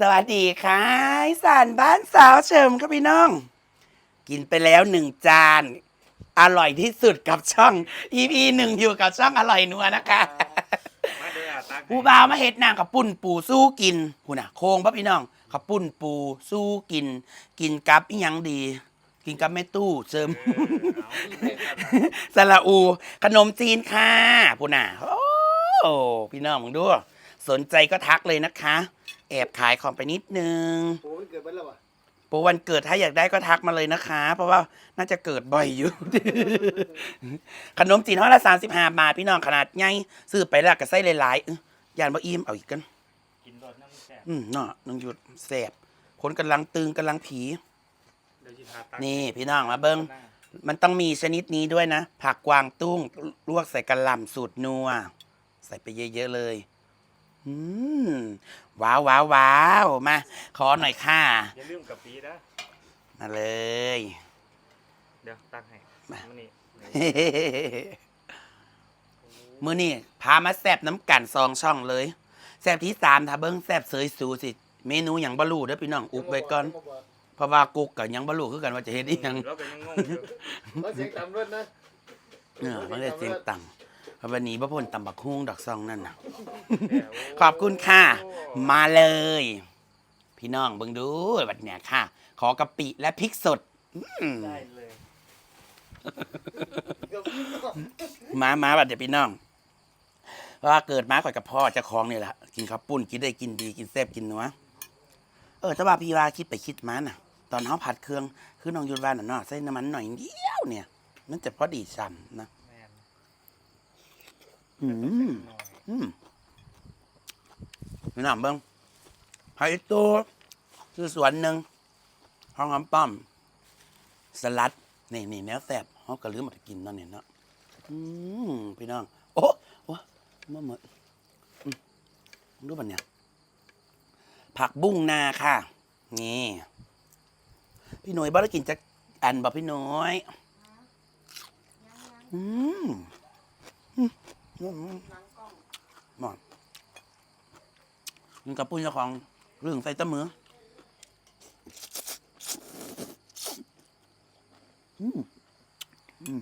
สวัสดีค่ะอีสานบ้านสาวเฉิมครับพี่น้อง กินไปแล้วหนึ่งจาน อร่อยที่สุดกับช่อง EP หนึ่งอยู่กับช่องอร่อยนัวนะคะมาเด้อตักผู้บ่าวมาเฮ็ดนางกับปุ่นปูสู้กินหูน่ะโคงปะพี่น้องขับปุ่นปูสู้กิน กินกับอีหยังดี กินกับแม่ตู้เสริม สละอู ขนมจีนค่ะพูน่ะโอ้พี่น้องมึงดู สนใจก็ทักเลยนะคะแอบขายของไปนิดนึงโอ้ยเกิดไปแล้ววะโปรวันเกิดถ้าอยากได้ก็ทักมาเลยนะคะ เพราะว่าน่าจะเกิดบ่อยอยู่ ขนมจีนห่อละสามสิบห้าบาทพี่น้องขนาดใหญ่ซื้อไปแล้วก็ใส่หลายๆเอ้ยยานบ่อิ่มเอาอีกกัน กินรสน้ำแซ่บอืมเนาะน้องหยุดแสบคนกำลังตึงกำลังผี เดี๋ยวสิพาตักนี่พี่น้องมาเบิ้งมันต้องมีชนิดนี้ด้วยนะ ผักกวางตุ้งลวกใส่กระหล่ำสูตรนัว ใส่ไปเยอะๆเลย อืมว้าวว้าวว้าวมา ขอหน่อยค่ะอย่าลืมกะปินะมาเลย เดี๋ยวตักให้มามานี่มื้อนี้พามาแซบน้ำกันซองช่องเลยแซบที่สามถ้าเบิ้งแซบเสยสูสิ เมนูอย่างบะลูเด้อพี่น้องอุบไว้ก่อนเพราะว่ากุกกับยังบะลูคือกันว่าจะเฮ็ดอีหยังเราก็ยังงงอยู่มาเสียงต่ำรถนะ เออมันได้เสียงตังเพราะ วันนี้พ่อพลตำบักฮุ้งดอกซองนั่นน่ะขอบคุณค่ะ มาเลย พี่น้องเบิ่งดูบัดเนี่ยค่ะ ขอกะปิและพริกสดอืมได้เลยมามาบัดเดี๋ยวพี่น้องว่าเกิดมาก่อนกับพ่อเจ้าของนี่แหละกินข้าวปุ้นกินได้กินดีกินแซ่บกินนัวเออแต่ว่าพี่ว่าคิดไปคิดมาน่ะ ตอนเขาผัดเครื่องคือน้องยุดวานน่ะเนาะใส่น้ำมันหน่อยเดียวเนี่ย มันจะพอดีซ้ำนะ อืมหน่อยอืมพี่น้องเบิ่งไผ่ตัวคือสวนหนึ่งห้องหอมป้อม สลัด นี่นี่แนวแซบเขาก็ลืมมากินนั่นเนี่ยเนาะอืมพี่น้อง โอ้โอ้มาหมดอืมดูบันเนี่ยผักบุ้งนาค่ะ นี่ พี่หน่วยบ้ากินจะอันบอกพี่หน่วย อืม อืมหมอนกินกับปุ้นเจ้าของเรื่องใส่ตะมืออืมอืม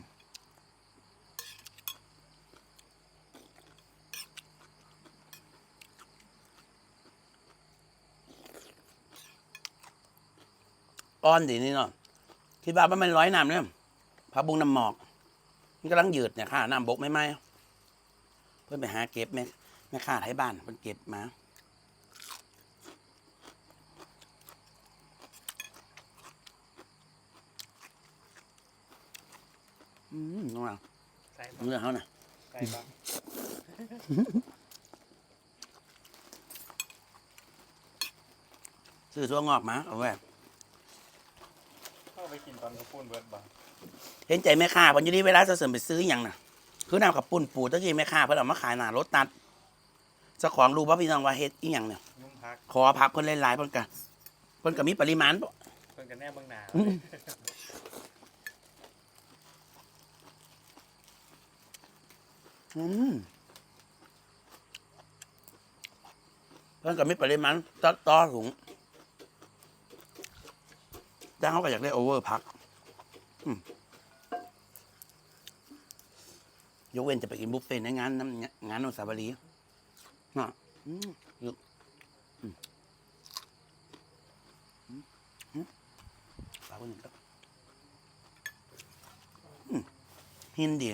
อ่อนดีนี่เนาะคิดว่ามันร้อยน้ำเนี่ยพาบุงน้ำหมอก มันกำลังยืดเนี่ยค่ะน้ำบกไม่ไหม พื่อนไปหาเก็บแม่แม่ข้าไทยบ้านเพิ่นเก็บมาอืมนัวใส่ปะเนื้อเขาน่ะใส่ปะซื้อตัวงอกมาเอาไว้เข้าไปกินตอนกระปุ้นเบิร์ดบ่เห็นใจแม่ค้าเพิ่นอยู่นี่เวลาจะเสริมไปซื้ออย่างน่ะ คือน้ำกับปุ่นปูตะกี้แม่ค้าเพิ่นเอามาขายหน้ารถตัดเจ้าของรู้ว่าพี่น้องว่าเฮ็ดอีหยังเนี่ยยุ่งพักขอพักเพิ่นหลายๆเพิ่นก็เพิ่นก็มีปริมาณบ่เพิ่นกันแน่เบางหนาอืมเพิ่นก็มีปริมาณต่อต่อถุงแต่เขาก็อยากได้โอเวอร์พัก อืม ยกเว้นจะไปกินบุฟเฟ่ในงานงานโนนสาวรีเนะอืมอยู่อืมอืมอืมฝากไว้หนึ่งครับอืมหินดี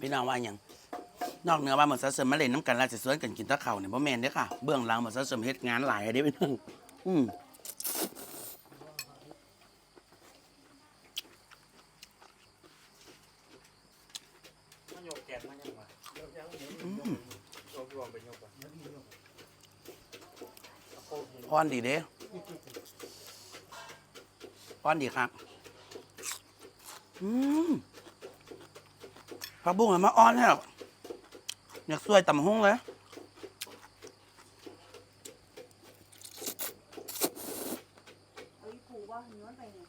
พี่น้องว่าอย่าง นอกเหนือว่าเหมือนซะเสริมมาเล่นน้ำกันแล้วจะสวนกันกินตะเข่าเนี่ยบ่แม่นเด้อค่ะ เบื้องหลังเหมือนซะเสริมเฮ็ดงานหลายเด้อพี่น้องอืมมาโยกแก๊สมายังวะอืมโยกรวมไปโยกก่อนพรดีเด้พรดีครับ อืมผักบุ้งมันมาอ่อนแล้วอ ยากสวยตำหุ้งเลยย้อนไปนี่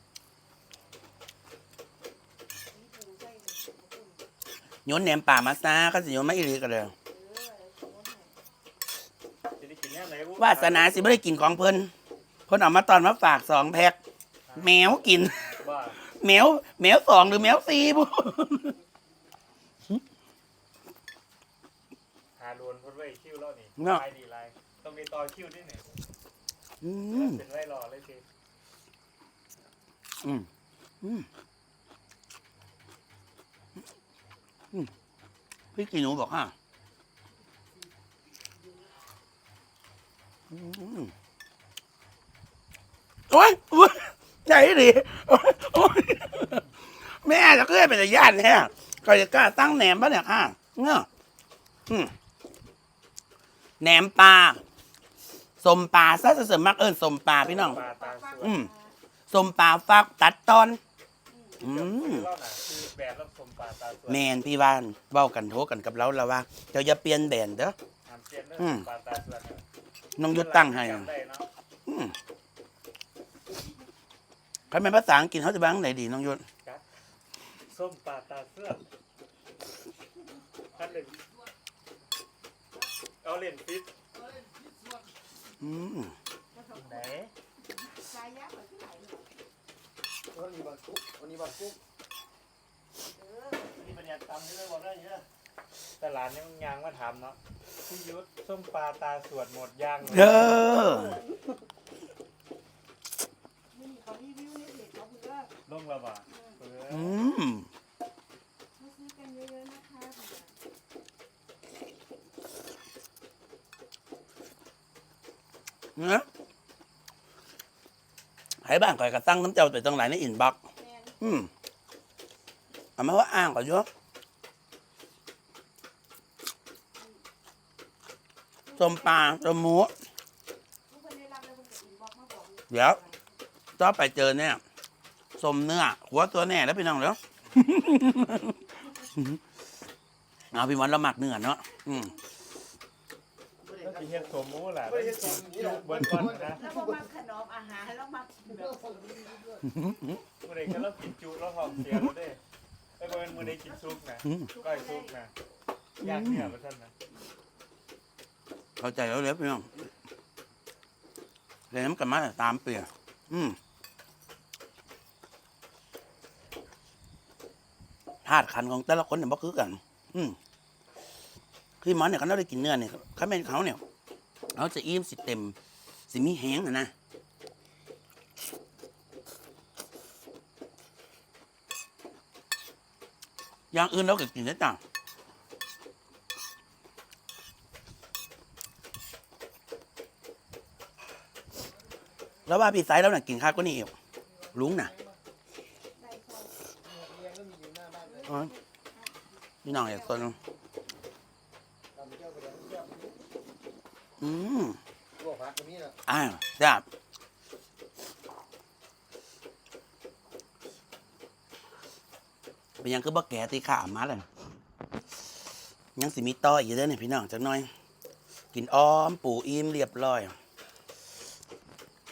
นี่ปูใส่นี่ปูปูโยนแหนมป่ามาซาเขาสิโยนมาอีหลีกันเลยเออแล้วย้อนให้จะได้กินแน่ไหนบุ๊วาสนาสิไม่ได้กินของเพิ่นเพิ่นเอามาตอนมาฝากสองแพ็คแมวกินว่าแมวแมวสองหรือแมวสี่บุ หาลวนพ้นไว้คิวแล้วนี่เนาะลายดีลายต้องมีต่อคิวด้วยเนี่ยอืมเป็นไว้รอเลยสิอืมอืมอืมพี่กีหนูบอกฮะอืมโอ้ยอุ๊ยใจดีโอ๊ยโอ๊ยแม่จะเกิดเป็นญาติแท้ก็จะกล้าตั้งแหนมปะเนี่ยค่ะเนาะอืม แหนมปลาสมปลาซะจะเสริมมากเอิญสมปลาพี่น้อง ปลาตาสวยอืมสมปลาฟักตัดตอน อืม เล่าหน่ะคือแบบรับชมปลาตาสวยแมนพี่ว่านเว้ากันโทกันกับเราแล้วว่าเจ้าอย่าเปลี่ยนแบรนด์เด้อหามเจียนเด้ออืม ปลาตาสวยเนี่ยน้องยุดตั้งให้จำได้เนาะอืมใครเป็นภาษาอังกฤษเขาจะบ้างไหนดีน้องยุดส้มปลาตาเสื้อท่านเล่น เอาเล่นฟิตอืมไหนสายยักษ์เหมือนที่ไหนเลยวันนี้บางกุ๊กวันนี้บางกุ๊กเออนี่ปัญญาตำที่เลยบอกได้เยอะแต่หลานนี่มันยางมาถามเนาะพี่ยุทธส้มปลาตาสวดหมดย่างเลยเออนี่เขารีวิวในเพจเขาเพื่อลงระบาดเอออืม มาซื้อกันเยอะๆนะคะ เนะให้บ้านก่อยกระตั้งน้ำเจ้าไปตรงไหนในอินบ็อกซ์อืมเอามาว่าอ้างก่อนเยอะสมปลาสมหมูทุกคนได้รับแล้วคุณจะอินบ็อกซ์มาบอกเดี๋ยวต่อไปเจอเนี่ยสมเนื้อ หัวตัวแน่แล้วพี่น้องเดี๋ยวเอาพี่วันเราหมักเนื้อเนาะอืม แล้วสิเฮ็ดสมมูล่ะแล้วสิกินจุเบิ้ลก่อนนะแล้วก็มาขนมอาหารแล้วมาแบบมื้อใดก็เรากินจุแล้วท้องเสียแล้วเด้ไอ้บ่แม่นมื้อใดกินซุปนะอืมก้อยซุปนะย่างเนื้อมาซั่นนะเข้าใจแล้วเดี๋ยวพี่น้องเรียนน้ำกันมาตามเปลี่ยอืมธาตุขันธ์ของแต่ละคนเนี่ยบ่คือกัน อืมคือหมันเนี่ยเขาได้กินเนื้อเนี่ยเขาเป็นเขาเนี่ย เขาจะอิ่มสิเต็ม สิมีแห้งอะนะอย่างอื่นเราก็กินได้จ้ะแล้วว่าพี่ไซส์แล้วน่ะกินข้าวก็นี่เอวลุงน่ะได้เขาเลี้ยงก็มีอยู่หน้าบ้านเลยอ๋อพี่น้องอยากสนตำเจ้าไปเลี้ยงเจ้า อืมลวกผักตรงนี้นะอ่าจ้าเป็นหยังคือบ่แก่ตีขามาเลยยังสิมีต่ออีกเด้อเนี่ยพี่น้องจักหน่อย กินอ้อมปูอิ่มเรียบร้อย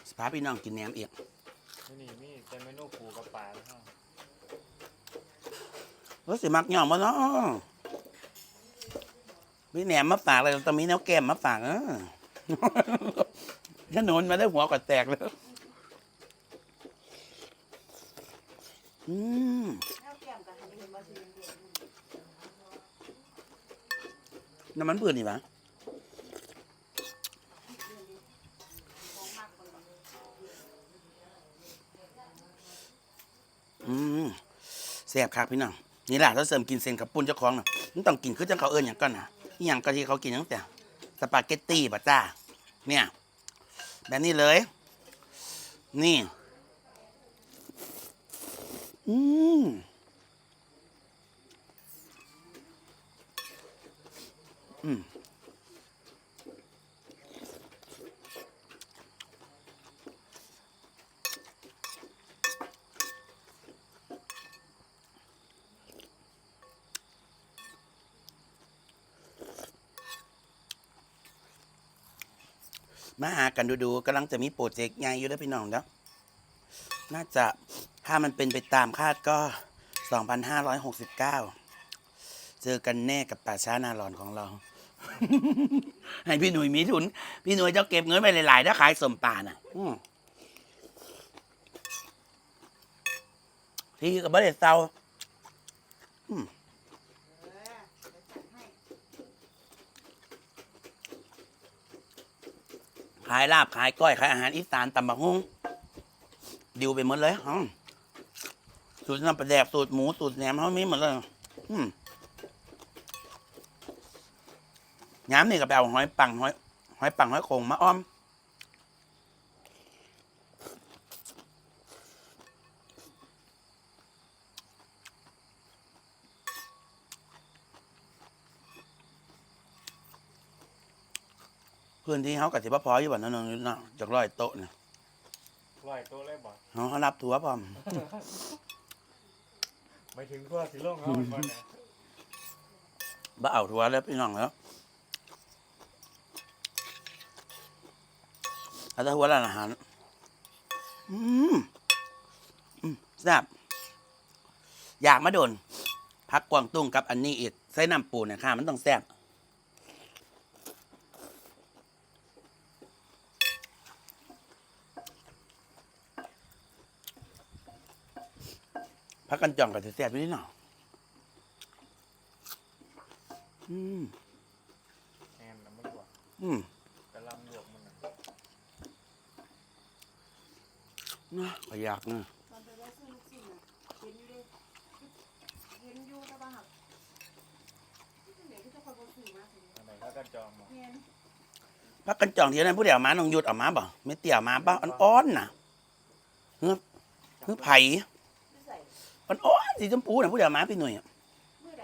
สพาพี่น้องกินแหนมอีกนี่นี่มีแต่เมนูปูกับปลาแล้วเฮาว่าสิมักย่องมาเนาะ มีแหนมมาฝากเลยตองมีแนวแก้มมาฝากเออขนนมาได้หัวก็แตกเลยอืมแล้วแก้มกับทำเป็นมาซื้อยน้ำมันพืชนี่ปะอืมแซ่บคักพี่น้องนี่แหละถ้าเสริมกินเส้นกับปุ้นเจ้าของน่ะมันต้องกินคือจังเขาเอิญอย่างก่อนนะ อหย่างกะทิเขากินตั้งแต่สปาเกตตี้ป่ะจ้า เนี่ย แบบนี้เลย นี่ อืมอืม มาหากันดูๆกำลังจะมีโปรเจกต์ใหญ่อยู่แล้วพี่น้องเนาะน่าจะถ้ามันเป็นไปตามคาดก็ 2,569 เจอกันแน่กับป่าช้านาหลอนของเรา ให้พี่หนุ่ยมีทุน พี่หนุ่ยจ้าเก็บเงินไปหลายๆถ้าขายสมป่าน่ะที่กับบ้านเซาเออเดี๋ยวจัดให้ ขายลาบขายก้อยขายอาหารอีสานตำบักฮุงดิวไปหมดเลยสูตรน้ำปลาแดกสูตรหมูสูตรแหนมเขามีหมดเลยอืมย้ำนี่ก็ไปเอาหอยปังหอยหอยปังหอยโขงมาอ้อม พื้นที่เขากับสิบพออยู่บ่นั่นนเนาะจากร้อยโต๊ะเนี่ยลอยตัวเลยบอกเขาเขารับถัวพร้อมไม่ถึงทั่วสิโลกเขาเป็นบ่เนี่ยบ่เอาถัวแล้วพี่น้องแล้วเอาแต่หัวร้านอาหารอืมอืมแซ่บอยากมาโดนพักกวางตุ้งกับอันนี้อีกใส่น้ำปูเนี่ยค่ะ มันต้องแซ่บ พักกันจ่องกับแซ่บๆอยู่นี่เนาะอืมแอนนะมันบอกอืมกระลำหลวกมันน่ะนะก็อยากนะตอนไปว่าซื้อลูกชิ้นน่ะเห็นอยู่เลยเห็นอยู่แต่ว่าหักที่จังไหนที่เจ้าคนบ่ซื้อมาสิอันไหนเขาก็จองบอกแม่นพักกันจ่องที่นั้นผู้เดียวมาน้องยุดเออกมาบ่ไม่เตี่ยมาบ้าอ่อนๆน่ะเฮ้ยเฮ้ยไผ่ ที่ใส่อ่อนๆสีชมพูน่ะผู้เดียวมาพี่หนุ่ยอะมื้อใด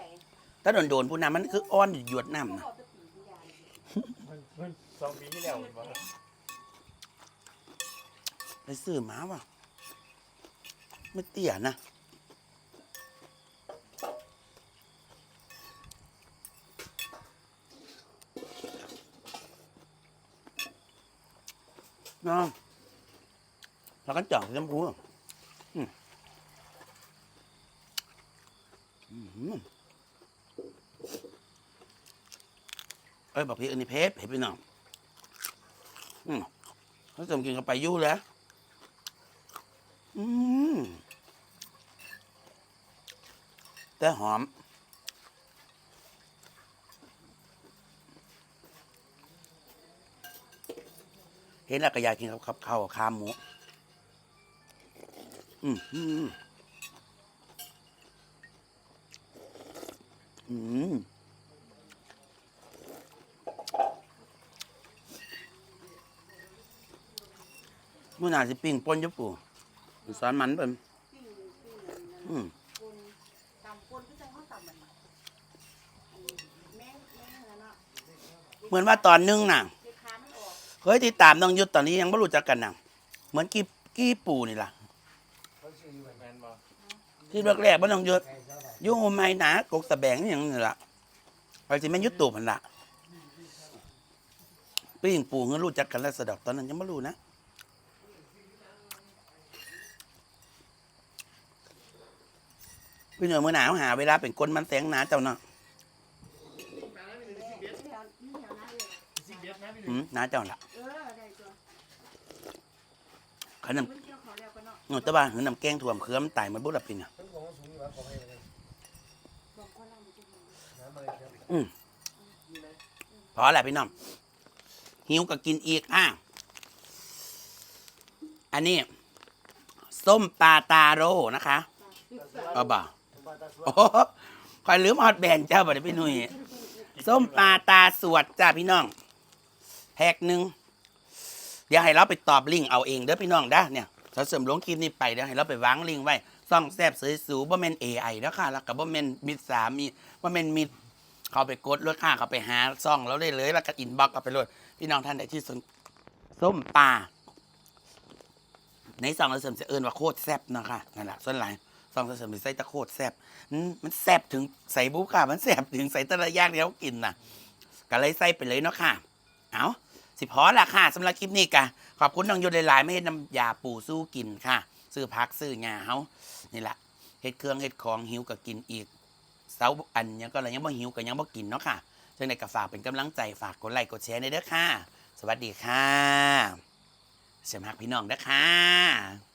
ถ้าโดนโดนๆผู้นั้นมันคืออ่อนหยวดน้ำเขานะบอกจะปีผู้ยายมันมันสองปีที่แล้วมันบอกไปซื้อมาว่ะไม่เตี่ยนะน้องแล้วก็จ่องสีชมพูอะอืมอืม เอ้ยบอกพี่อันนี้เพชรเพชรพี่น้องอืมเขาจะกินกับไปยู่แล้ว อืมแต่หอม เห็นแล้วก็อยากกินกับกับข้าวกับขาหมู อืมอืมอืม มื่อหนาสิปิ้งป่นอยุปูสอนมันเป็นปิ้งปิ้งนั่นอืมตำปนคือจังเฮาตำมันแม่งแม่งนั่นเนาะเหมือนว่าตอนนึงน่ะเด็กขามันออกเคยติดตามน้องยุทธตอนนี้ยังไม่รู้จักกันน่ะเหมือนกี้กี้ปูนี่ล่ะเขาชื่ออยู่เหมือนแมนบอกที่แรกๆว่าน้องยุทธใครเท่าไหร่อยุ่งไม่หนากกสะแบงนี่อย่างนี่ล่ะไปสิแม่นยุทธตูมันล่ะปิ้งปูเงินรู้จักกันแล้วสะดอกตอนนั้นยังไม่รู้นะ พี่หน่อยมือหนาวหาเวลาเป็นคนมันแสงหนาเจ้าเนาะแถวนี่แถวนั้นเลยสิบเอ็ดนะพี่อืมหนาเจ้าล่ะเออได้ตัวขนมเพิ่นเกี่ยวเขาแล้วก็เนาะเงาตะบ้าหือน้ำแกงถ่วมเครือมนตายมันบุหรี่ปีน่ะทั้งของสูงอยู่ว่าขอให้เลยบอกคนเราบ่จะมีน้ำอะไรครับพอแหละพี่น้องหิวก็กินอีกอะอันนี้ ส้มปลาตาโร่นะคะเอาบ่าปลาตาสว โอ้คอยลืมฮอดแบนเจ้าบ่ได้พี่หนุ่ยส้มปลาตาสวดจ้าพี่น้องแพ็กหนึ่งเดี๋ยวให้เราไปตอบลิงก์เอาเองเด้อพี่น้องด้เนี่ยถ้าเสริมลงคลิปนี้ไปเดี๋ยวให้เราไปวางลิงก์ไว้ซ่องแซบสวยสูบ่แม่น AI แล้วค่ะแล้วก็บ่แม่นมิดสามีบ่แม่นมิดเขาไปกดรถค่าเขาไปหาซ่องแล้วได้เลย แล้วก็อินบ็อกกันไปเลยพี่น้องท่านใดที่สนส้มปลาในซองเราเสริมจะเอิ้นว่าโคตรแซ่บเนาะค่ะนั่นแหละส่วนหลาย ซองเสริมใส่ตะโคดแซบมันแซบถึงใส่บุค่ะ มันแซบถึงใส่ตะระยางเดียวกินน่ะก็เลยใส่ไปเลยเนาะค่ะ เอาสิพอละค่ะสำหรับคลิปนี้กะขอบคุณน้องยศหลายไม่เห็นน้ำยาปูสู้กินค่ะ ซื้อพักซื้องาเฮานี่แหละเห็ดเครื่องเห็ดของหิวก็กินอีกเสาอันยังก็อะไรยังบ่หิวก็ยังบ่กินเนาะค่ะจังในกระฝากเป็นกำลังใจฝากกดไลค์กดแชร์ในเด้อค่ะ สวัสดีค่ะเสียมหักพี่น้องเด้อค่ะ